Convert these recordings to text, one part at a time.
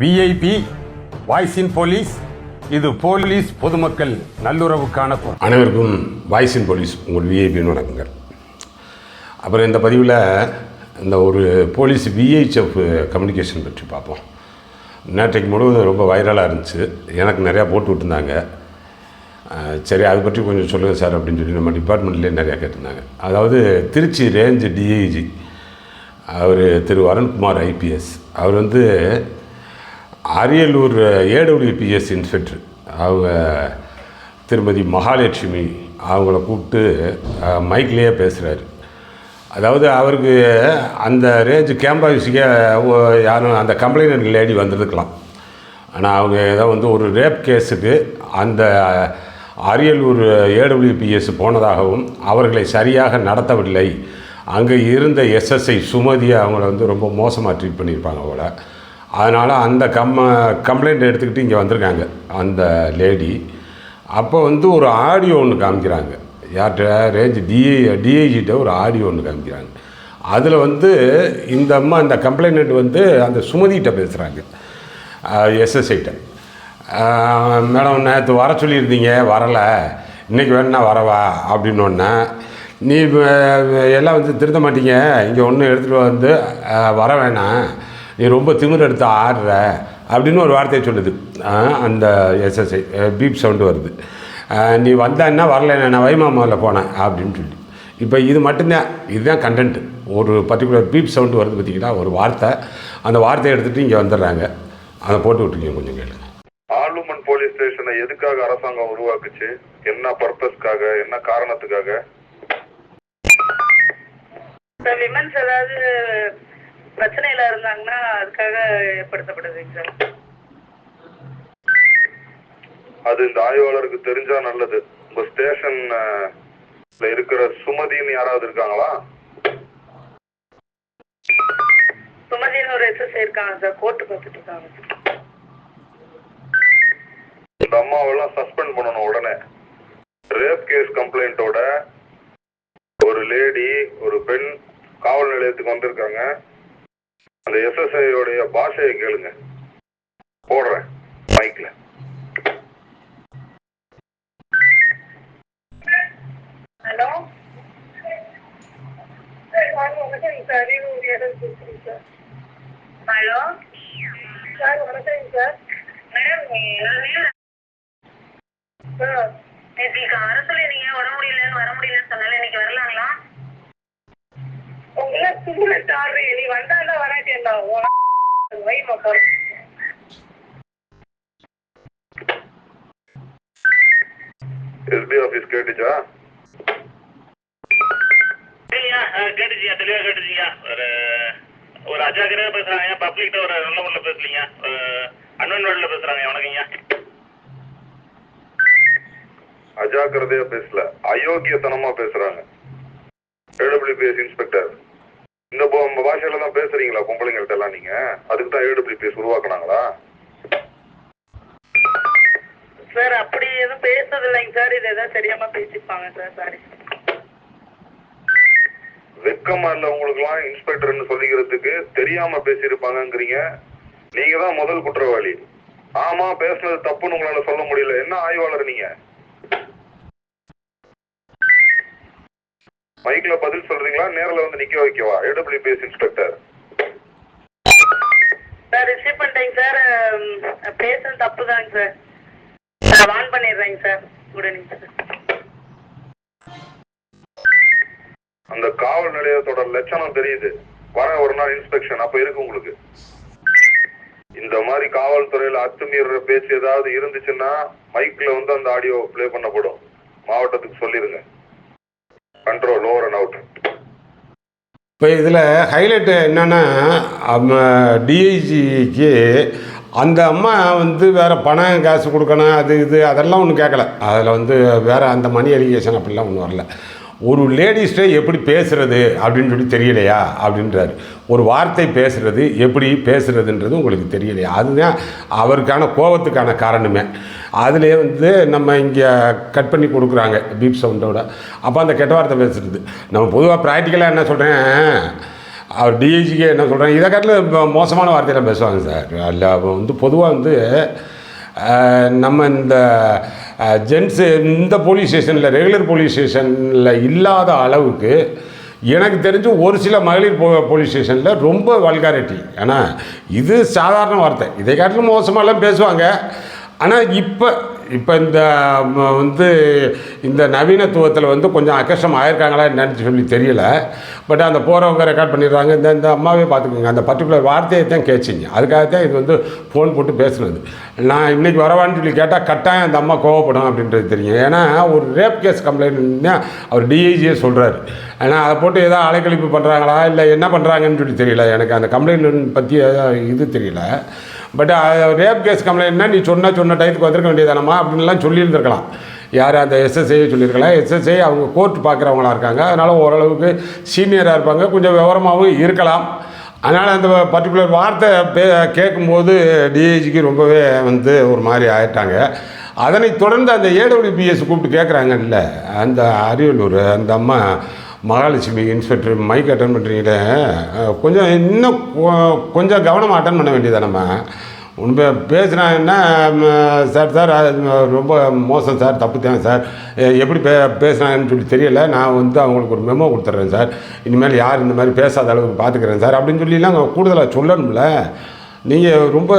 VIP வாய்ஸின் police இது police பொதுமக்கள் நல்லுறவுக்கான அனைவருக்கும் வாய்ஸின் போலீஸ் உங்கள் விஐபின்னு வணக்கங்கள். அப்புறம் இந்த பதிவில் இந்த ஒரு போலீஸ் விஹெச்எஃப் கம்யூனிகேஷன் பற்றி பார்ப்போம். நேற்றைக்கு முழுவதும் ரொம்ப வைரலாக இருந்துச்சு. எனக்கு நிறையா போட்டு விட்டுருந்தாங்க. சரி அதை பற்றி கொஞ்சம் சொல்லுங்கள் சார் அப்படின்னு சொல்லி நம்ம டிபார்ட்மெண்ட்லேயே நிறையா கேட்டிருந்தாங்க. அதாவது திருச்சி ரேஞ்ச் டிஐஜி அவர் திரு அருண்குமார் ஐபிஎஸ் அவர் வந்து அரியலூர் ஏடபிள்யூபிஎஸ் இன்ஸ்பெக்டர். அவங்க திருமதி மகாலட்சுமி அவங்கள கூப்பிட்டு மைக்லேயே பேசுகிறாரு அதாவது அவருக்கு அந்த ரேஞ்சு கேமரா விஷய யாரும் அந்த கம்ப்ளைண்ட் லேடி வந்திருக்கலாம். ஆனால் அவங்க ஏதோ வந்து ஒரு ரேப் கேஸுக்கு அந்த அரியலூர் ஏடபிள்யூபிஎஸ் போனதாகவும் அவர்களை சரியாக நடத்தவில்லை. அங்கே இருந்த எஸ்எஸ்ஐ சுமதி அவங்கள வந்து ரொம்ப மோசமாக ட்ரீட் பண்ணியிருப்பாங்க அவள அதனால் அந்த கம்ம கம்ப்ளைண்ட் எடுத்துக்கிட்டு இங்கே வந்திருக்காங்க அந்த லேடி அப்போ வந்து ஒரு ஆடியோ ஒன்று காமிக்கிறாங்க. யார்கிட்ட? ரேஞ்ச் டிஐ டிஐஜிட்ட ஒரு ஆடியோ ஒன்று காமிக்கிறாங்க. அதில் வந்து இந்த அம்மா இந்த கம்ப்ளைண்ட் வந்து அந்த சுமதிகிட்ட பேசுகிறாங்க எஸ்எஸ்ஐட்ட மேடம் நேற்று வர சொல்லியிருந்தீங்க வரலை. இன்றைக்கி வேணா வரவா அப்படின்னோடனே நீ எல்லாம் வந்து திருத்த மாட்டீங்க. இங்கே ஒன்று எடுத்துகிட்டு வந்து வர வேணாம். நீ ரொம்ப திமிர் எடுத்து ஆடுற அப்படின்னு ஒரு வார்த்தையை சொல்லுது. அந்த எஸ்எஸ்ஐ பீப் சவுண்டு வருது. நீ வந்தேன்னா வரல நான் வைமாமாவில் போனேன் அப்படின்னு சொல்லி இப்போ இது மட்டும்தான் இதுதான் கண்டென்ட் ஒரு பர்டிகுலர் பீப் சவுண்டு வருது பார்த்தீங்கன்னா ஒரு வார்த்தை. அந்த வார்த்தையை எடுத்துகிட்டு இங்கே வந்துடுறாங்க. அதை போட்டு விட்டுருக்கீங்க கொஞ்சம் கேளுங்க. ஆலுமன் போலீஸ் ஸ்டேஷனை எதுக்காக அரசாங்கம் உருவாக்குச்சு? என்ன பர்பஸ்க்காக என்ன காரணத்துக்காக? விமன்ஸ் ஏதாவது பிரச்சனையில இருந்தாங்கன்னா அதுக்காக ஏற்படுத்தப்படுதுங்க சார் அது இந்த ஆய்வாளருக்கு தெரிஞ்சா நல்லது. உங்க ஸ்டேஷன் இருக்கிற சுமதின்னு யாராவது இருக்காங்களா? சுமதினு ஒரு எஸ்எஸ்ஐ இருக்காங்க சார். கோர்ட்டு பார்த்துட்டு இருக்காங்க இந்த அம்மாவெல்லாம் சஸ்பெண்ட் பண்ணணும் உடனே. ரேப் கேஸ் கம்ப்ளைண்ட்டோட ஒரு லேடி ஒரு பெண் காவல் நிலையத்துக்கு வந்திருக்காங்க. அந்த எஸ்எஸ்ஐ உடைய பாஷையை கேளுங்க. போடுறேன் மைக்ல ஹலோ? ஹலோ? சார் வணக்கம் சார். Madam sir. நேற்றுக்கு வர சொல்லிருந்தீங்க வர முடியலன்னு வர முடியலன்னு நீ வந்தாலும் வராட்டேன்டா வைமா போகிறேன் எஸ்பி ஆஃபீஸ் கேட்டுச்சா? சரிங்க கேட்டுச்சிங்க தெளிவாக கேட்டுச்சிங்க ஒரு ஒரு அஜாக்கிரதையாக பேசுகிறாங்க பப்ளிக்கிட்ட ஒரு நல்ல முறையில் பேசலீங்க ஒரு அன்வன் வேர்டில் பேசுகிறாங்க வணக்கங்க அஜாக்கிரதையா பேசல. அயோக்கியத்தனமா பேசுறாங்க. ஏடபிள்யூபிஎஸ் இன்ஸ்பெக்டர் இந்த பாஷையில தான் பேசுறீங்களா பொம்பளைங்கள்ட்ட எல்லாம் நீங்க? அதுக்கு தான் ஏடபிள்யூபிஎஸ் உருவாக்குனாங்களா? சார் அப்படி எதுவும் பேசுறது இல்லைங்க சார். இது எதாவது தெரியாம பேசிப்பாங்க சார். சாரி வெக்கமா இல்ல உங்களுக்குலாம் இன்ஸ்பெக்டர்னு சொல்லிக்கிறதுக்கு தெரியாம பேசியிருப்பாங்கங்கிறீங்க. நீங்க தான் முதல் குற்றவாளி. ஆமா பேசுனது தப்புன்னு உங்களால சொல்ல முடியல. என்ன ஆய்வாளர் நீங்க? மைக்ல பதில் சொல்றீங்களா? நேர்ல வந்து நிக்க வைக்கவா? ஏடபிள்யூபிஎஸ் இன்ஸ்பெக்டர் சார் ரிசீவ் பண்ணிட்டேங்க சார் பேசுறது தப்பு தாங்க சார் நான் வான் பண்ணிடுறேங்க சார் உடனே அந்த காவல் நிலையத்தோட லட்சணம் தெரியுது. வர ஒரு நாள் இன்ஸ்பெக்ஷன் அப்ப இருக்கு உங்களுக்கு. இந்த மாதிரி காவல்துறையில அத்துமீற பேச்சு ஏதாவது இருந்துச்சுன்னா மைக்ல வந்து அந்த ஆடியோ ப்ளே பண்ணப்படும். மாவட்டத்துக்கு சொல்லிருங்க கண்ட்ரோல் ஓவர் அண்ட் அவுட் இப்போ இதில் ஹைலைட்டு என்னென்னா டிஐஜிக்கு அந்த அம்மா வந்து வேறு பணம் காசு கொடுக்கணும் அது இது அதெல்லாம் ஒன்றும் கேட்கல. அதில் வந்து வேறு அந்த மணி அலிகேஷன் அப்படிலாம் ஒன்றும் வரல. ஒரு லேடிஸ்ட்டை எப்படி பேசுகிறது அப்படின்னு சொல்லி தெரியலையா அப்படின்றாரு. ஒரு வார்த்தை பேசுகிறது எப்படி பேசுகிறதுன்றது உங்களுக்கு தெரியலையா? அதுதான் அவருக்கான கோபத்துக்கான காரணமே. அதிலே வந்து நம்ம இங்கே கட் பண்ணி கொடுக்குறாங்க பீப் சவுண்டோட அப்போ அந்த கெட்ட வார்த்தை பேசுகிறது நம்ம பொதுவாக ப்ராக்டிக்கலாக என்ன சொல்கிறேன் அவர் டிஐஜிக்கு என்ன சொல்கிறேன் இதை காட்டில் மோசமான வார்த்தையெல்லாம் பேசுவாங்க சார். இல்லை வந்து பொதுவாக வந்து நம்ம இந்த ஜென்ஸு இந்த போலீஸ் ஸ்டேஷனில் ரெகுலர் போலீஸ் ஸ்டேஷனில் இல்லாத அளவுக்கு எனக்கு தெரிஞ்சு ஒரு சில மகளிர் போ போலீஸ் ஸ்டேஷனில் ரொம்ப வல்காரிட்டி ஏன்னா இது சாதாரண வார்த்தை. இதை காட்டிலும் மோசமாலாம் பேசுவாங்க. ஆனால் இப்போ இப்போ இந்த வந்து இந்த நவீனத்துவத்தில் வந்து கொஞ்சம் அக்கஷ்டம் ஆயிருக்காங்களா என்னன்னு சொல்லி தெரியல. பட் அந்த போகிறவங்க ரெக்கார்ட் பண்ணிடுறாங்க. இந்த இந்த அம்மாவே பார்த்துக்கோங்க. அந்த பர்டிகுலர் வார்த்தையை தான் கேட்சிங்க அதுக்காக தான் இது வந்து ஃபோன் போட்டு பேசுனது நான் இன்றைக்கி வரவான்னு சொல்லி கேட்டால் கட்டாயம் அந்த அம்மா கோவப்படும் அப்படின்றது தெரியும். ஏன்னா ஒரு ரேப் கேஸ் கம்ப்ளைண்ட் அவர் டிஐஜியே சொல்கிறாரு ஏன்னா அதை போட்டு ஏதோ அலைக்கழிப்பு பண்ணுறாங்களா இல்லை என்ன பண்ணுறாங்கன்னு சொல்லி தெரியல. எனக்கு அந்த கம்ப்ளைண்ட் பற்றி இது தெரியல. பட் ரேப் கேஸ் கம்ப்ளைண்ட்னா நீ சொன்ன சொன்ன டயத்துக்கு வந்திருக்க வேண்டியதானம்மா? அப்படின்லாம் சொல்லியிருந்திருக்கலாம். யார் அந்த எஸ்எஸ்ஐ சொல்லியிருக்கலாம் எஸ்எஸ்ஐ அவங்க கோர்ட் பார்க்குறவங்களா இருக்காங்க. அதனால் ஓரளவுக்கு சீனியராக இருப்பாங்க. கொஞ்சம் விவரமாகவும் இருக்கலாம். அதனால் அந்த பர்டிகுலர் வார்த்தை பே கேட்கும்போது டிஐஜிக்கு ரொம்பவே வந்து ஒரு மாதிரி ஆயிட்டாங்க. அதனை தொடர்ந்து அந்த ஏடபிள்யூபிஎஸ் கூப்பிட்டு கேட்குறாங்கல்ல அந்த அரியலூர் அந்த அம்மா மகாலட்சுமி இன்ஸ்பெக்டர் மைக் அட்டன் பண்ணுறீங்களே கொஞ்சம் இன்னும் கொ- கொஞ்சம் கவனமாக அட்டன் பண்ண வேண்டியதானம்மா உண்மை பேசுனாங்கன்னா சார் சார் அது ரொம்ப மோசம் சார் தப்பு தான் சார் எப்படி பே பேசுனாங்கன்னு சொல்லி தெரியல. நான் வந்து அவங்களுக்கு ஒரு மெமோ கொடுத்துட்றேன் சார். இனிமேல் யார் இந்த மாதிரி பேசாத அளவுக்கு பார்த்துக்கிறேன் சார். அப்படின்னு சொல்லிலாம் கூடுதலாக சொல்லணும்ல. நீங்கள் ரொம்ப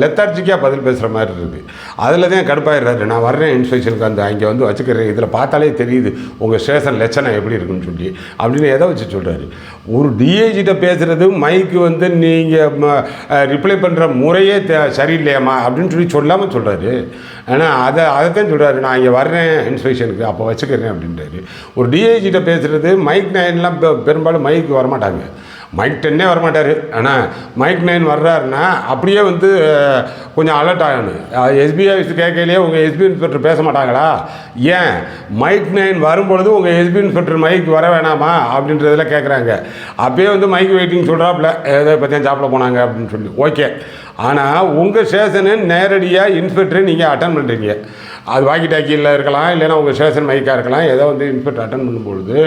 லெத்தார்ஜிக்காக பதில் பேசுகிற மாதிரி இருக்குது. அதில் தான் கடுப்பாயிடுறாரு. நான் வர்றேன் இன்ஸ்பெக்ஷனுக்கு அந்த அங்கே வந்து வச்சுக்கிறேன். இதில் பார்த்தாலே தெரியுது உங்கள் ஸ்டேஷன் லட்சணம் எப்படி இருக்குன்னு சொல்லி அப்படின்னு எதை வச்சு சொல்கிறாரு ஒரு டிஏஜிட்ட பேசுகிறது மைக்கு வந்து நீங்கள் ரிப்ளை பண்ணுற முறையே தே- சரியில்லையாம்மா அப்படின்னு சொல்லி சொல்லாமல் சொல்கிறாரு ஆனால் அதை அதைத்தான் சொல்கிறாரு நான் இங்கே வர்றேன் இன்ஸ்பெக்ஷனுக்கு அப்போ வச்சுக்கிறேன் அப்படின்றாரு. ஒரு டிஐஜிட்ட பேசுகிறது மைக் நைன்லாம் பெ- பெரும்பாலும் மைக்கு வரமாட்டாங்க. மைக் டென்னே வரமாட்டார். ஆனால் மைக் நைன் வர்றாருன்னா அப்படியே வந்து கொஞ்சம் அலர்ட் ஆகணும். எஸ்பிஐ கேட்கலையே உங்கள் எஸ்பி இன்ஸ்பெக்டர் பேச மாட்டாங்களா? ஏன்? மைக் நைன் வரும்பொழுது உங்கள் எஸ்பி இன்ஸ்பெக்டர் மைக் வர வேணாமா? அப்படின்றதில் கேட்குறாங்க அப்பயே வந்து மைக் வெயிட்டிங் சொல்கிறாப்புல ஏதோ பற்றியும் சாப்பிட போனாங்க அப்படின்னு சொல்லி. ஓகே ஆனால் உங்கள் ஸ்டேஷனு நேரடியாக இன்ஸ்பெக்டரை நீங்கள் அட்டன் பண்ணுறீங்க அது வாக்கி டாக்கியில் இருக்கலாம் இல்லைன்னா உங்கள் ஸ்டேஷன் மைக்காக இருக்கலாம். ஏதோ வந்து இன்ஸ்பெக்டர் அட்டன் பண்ணும்பொழுது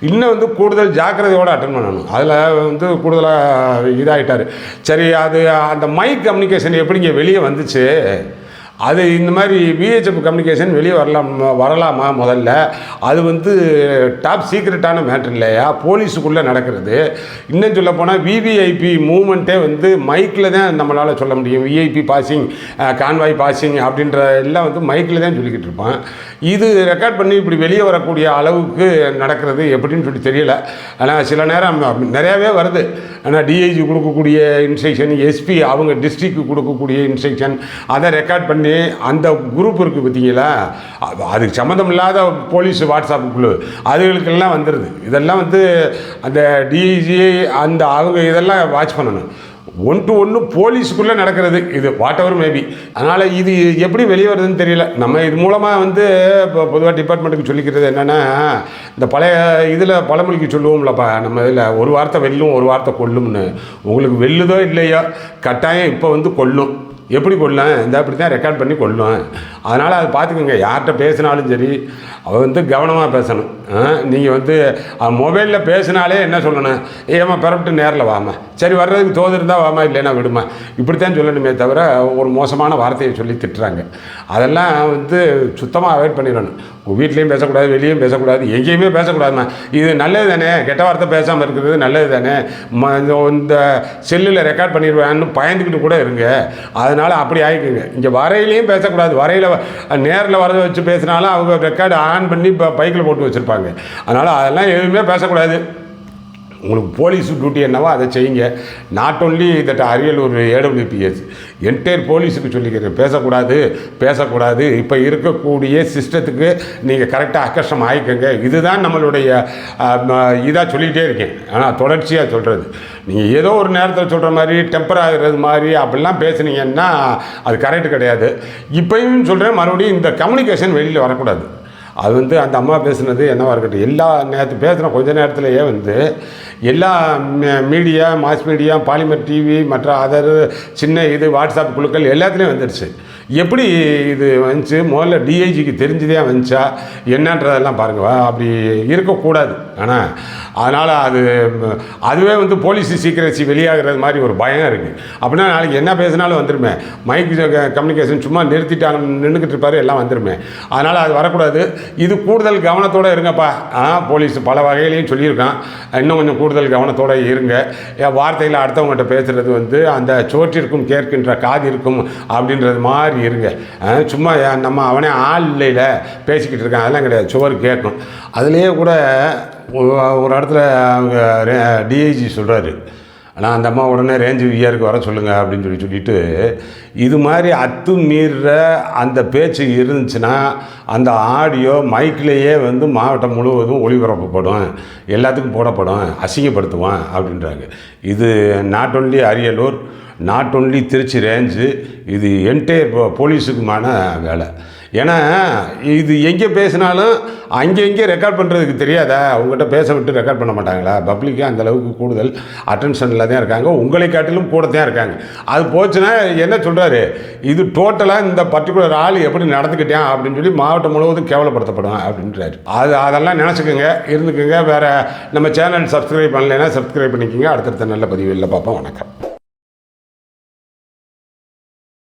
இன்னும் வந்து கூடுதல் ஜாக்கிரதையோடு அட்டன் பண்ணணும். அதில் வந்து கூடுதலாக இதாகிட்டார் சரி அது அந்த மைக் கம்யூனிகேஷன் எப்படிங்க வெளியே வந்துச்சு? அது இந்த மாதிரி விஹெச்எஃப் கம்யூனிகேஷன் வெளியே வரலாம் வரலாமா முதல்ல? அது வந்து டாப் சீக்ரெட்டான மேட்ரு இல்லையா? போலீஸுக்குள்ளே நடக்கிறது. இன்னும் சொல்ல போனால் விவிஐபி மூமெண்ட்டே வந்து மைக்கில் தான் நம்மளால் சொல்ல முடியும். விஐபி பாசிங் கான்வாய் பாசிங் அப்படின்ற எல்லாம் வந்து மைக்கில் தான் சொல்லிக்கிட்டு இருப்பான். இது ரெக்கார்ட் பண்ணி இப்படி வெளியே வரக்கூடிய அளவுக்கு நடக்கிறது எப்படின்னு சொல்லி தெரியல. ஆனால் சில நேரம் நிறையாவே வருது. ஆனால் டிஐஜி கொடுக்கக்கூடிய இன்ஸ்ட்ரக்ஷன் எஸ்பி அவங்க டிஸ்ட்ரிக்ட் கொடுக்கக்கூடிய இன்ஸ்ட்ரக்ஷன் அதை ரெக்கார்ட் பண்ணி அந்த குரூப் இருக்குது பார்த்தீங்களா? அது- அதுக்கு சம்மந்தம் இல்லாத போலீஸ் வாட்ஸ்அப் குழு அதுகளுக்கெல்லாம் வந்துடுது இதெல்லாம் வந்து அந்த டிஐஜி அந்த அவங்க இதெல்லாம் வாட்ச் பண்ணணும். ஒன் டு ஒன்று போலீஸுக்குள்ளே நடக்கிறது. இது வாட் எவர் மேபி அதனால் இது எப்படி வெளியே வருதுன்னு தெரியல. நம்ம இது மூலமாக வந்து இப்போ பொதுவாக டிபார்ட்மெண்ட்டுக்கு சொல்லிக்கிறது என்னென்னா இந்த பழைய இதில் பழமொழிக்கு சொல்லுவோம்லப்பா. நம்ம இதில் ஒரு வார்த்தை வெல்லும் ஒரு வார்த்தை கொல்லும்னு. உங்களுக்கு வெல்லுதோ இல்லையோ கட்டாயம் இப்போ வந்து கொல்லும். எப்படி கொள்ளலாம் இந்த அப்படி தான் ரெக்கார்ட் பண்ணி கொள்ளுவேன் அதனால் அதை பார்த்துக்கோங்க. யார்கிட்ட பேசினாலும் சரி அவள் வந்து கவனமாக பேசணும். நீங்கள் வந்து மொபைலில் பேசினாலே என்ன சொல்லணும்? ஏமா பிறப்பிட்டு நேரில் வாமா சரி வர்றதுக்கு தோது இருந்தால் வாமா இல்லைன்னா விடுமா இப்படித்தான் சொல்லணுமே தவிர ஒரு மோசமான வார்த்தையை சொல்லி திட்டுறாங்க. அதெல்லாம் வந்து சுத்தமாக அவாய்ட் பண்ணிடணும். வீட்லேயும் பேசக்கூடாது வெளியும் பேசக்கூடாது எங்கேயுமே பேசக்கூடாதுமா இது நல்லது தானே? கெட்ட வார்த்தை பேசாமல் இருக்கிறது நல்லது தானே? ம இந்த- இந்த செல்லில் ரெக்கார்ட் பண்ணிடுவேன்னு பயந்துக்கிட்டு கூட இருங்க. அதனால் அப்படி ஆகிக்குங்க இங்கே வரையிலையும் பேசக்கூடாது. வரையில் நேரில் வர வச்சு பேசினாலும் அவங்க ரெக்கார்டு ஆன் பண்ணி இப்போ பைக்கில் போட்டு வச்சுருப்பாங்க. அதனால் அதெல்லாம் எதுவுமே பேசக்கூடாது. உங்களுக்கு போலீஸ் டியூட்டி என்னவோ அதை செய்யுங்க. Not only that Ariyalur AWPS entire போலீஸுக்கு சொல்லிக்கிறேன். பேசக்கூடாது பேசக்கூடாது. இப்போ இருக்கக்கூடிய சிஸ்டத்துக்கு நீங்கள் கரெக்டாக அக்கஷம் ஆகிக்கோங்க. இதுதான் நம்மளுடைய இதாக சொல்லிகிட்டே இருக்கேன். ஆனால் தொடர்ச்சியாக சொல்கிறது நீங்கள் ஏதோ ஒரு நேரத்தில் சொல்கிற மாதிரி டெம்பர் ஆகிறது மாதிரி அப்படிலாம் பேசுனீங்கன்னா அது கரெக்டு கிடையாது. இப்போயும் சொல்கிறேன் மறுபடியும் இந்த கம்யூனிகேஷன் வெளியில் வரக்கூடாது. அது வந்து அந்த அம்மா பேசுனது என்னவாக இருக்கட்டும். எல்லா நேரத்து பேசுகிற கொஞ்ச நேரத்துலையே வந்து எல்லா media mass media Polimer TV மற்ற அதர் சின்ன இது வாட்ஸ்அப் குழுக்கள் எல்லாத்துலேயும் வந்துடுச்சு எப்படி இது வந்துச்சு? முதல்ல டிஐஜிக்கு தெரிஞ்சுதே வந்துச்சா? என்னன்றதெல்லாம் பாருங்க. அப்படி இருக்கக்கூடாது. ஆனால் அதனால் அது அதுவே வந்து போலீஸ் சீக்கிரசி வெளியாகிறது மாதிரி ஒரு பயம் இருக்குது அப்படின்னா நாளைக்கு என்ன பேசினாலும் வந்துருமே. மைக் கம்யூனிகேஷன் சும்மா நிறுத்திட்டாங்க நின்றுக்கிட்டு இருப்பாரு எல்லாம் வந்துருமே. அதனால் அது வரக்கூடாது. இது கூடுதல் கவனத்தோடு இருங்கப்பா. ஆ போலீஸ் பல வகையிலையும் சொல்லியிருக்கான். இன்னும் கொஞ்சம் கூடுதல் கவனத்தோடு இருங்க. வார்த்தையில் அடுத்தவங்ககிட்ட பேசுகிறது வந்து அந்த சோற்றிற்கும் கேட்கின்ற காதிற்கும் அப்படின்றது மாதிரி இருங்க. சும்மா நம்ம அவனே ஆள் இல்லையில பேசிக்கிட்டு இருக்கான். அதெல்லாம் கிடையாது. சுவர் கேட்கும் அதுலேயே கூட ஒரு இடத்துல அவங்க டிஐஜி சொல்கிறாரு ஆனால் அந்த அம்மா உடனே ரேஞ்சு விஆருக்கு வர சொல்லுங்கள் அப்படின்னு சொல்லி சொல்லிட்டு இது மாதிரி அத்துமீற அந்த பேச்சு இருந்துச்சுன்னா அந்த ஆடியோ மைக்லேயே வந்து மாவட்டம் முழுவதும் ஒளிபரப்பப்படும் எல்லாத்துக்கும் போடப்படும் அசிங்கப்படுத்துவான் அப்படின்றாங்க. இது not only Ariyalur not only Trichy range இது என்டையர் போலீஸுக்குமான வேலை. ஏன்னா இது எங்கே பேசினாலும் அங்கே எங்கே ரெக்கார்ட் பண்ணுறதுக்கு தெரியாதா? உங்கள்கிட்ட பேச விட்டு ரெக்கார்ட் பண்ண மாட்டாங்களா? பப்ளிக்கு அந்த அளவுக்கு கூடுதல் அட்டென்ஷனில் தான் இருக்காங்க. உங்களை காட்டிலும் கூட தான் இருக்காங்க. அது போச்சுன்னா என்ன சொல்கிறாரு இது டோட்டலாக இந்த பர்டிகுலர் ஆள் எப்படி நடந்துக்கிட்டேன் அப்படின்னு சொல்லி மாவட்டம் முழுவதும் கேவலப்படுத்தப்படும் அப்படின்றாரு. அது அதெல்லாம் நினச்சிக்கோங்க. இருந்துக்குங்க. வேறு நம்ம சேனல் சப்ஸ்கிரைப் பண்ணலைன்னா சப்ஸ்கிரைப் பண்ணிக்கோங்க. அடுத்தடுத்த நல்ல பதிவு இல்லை பார்ப்போம். வணக்கம்.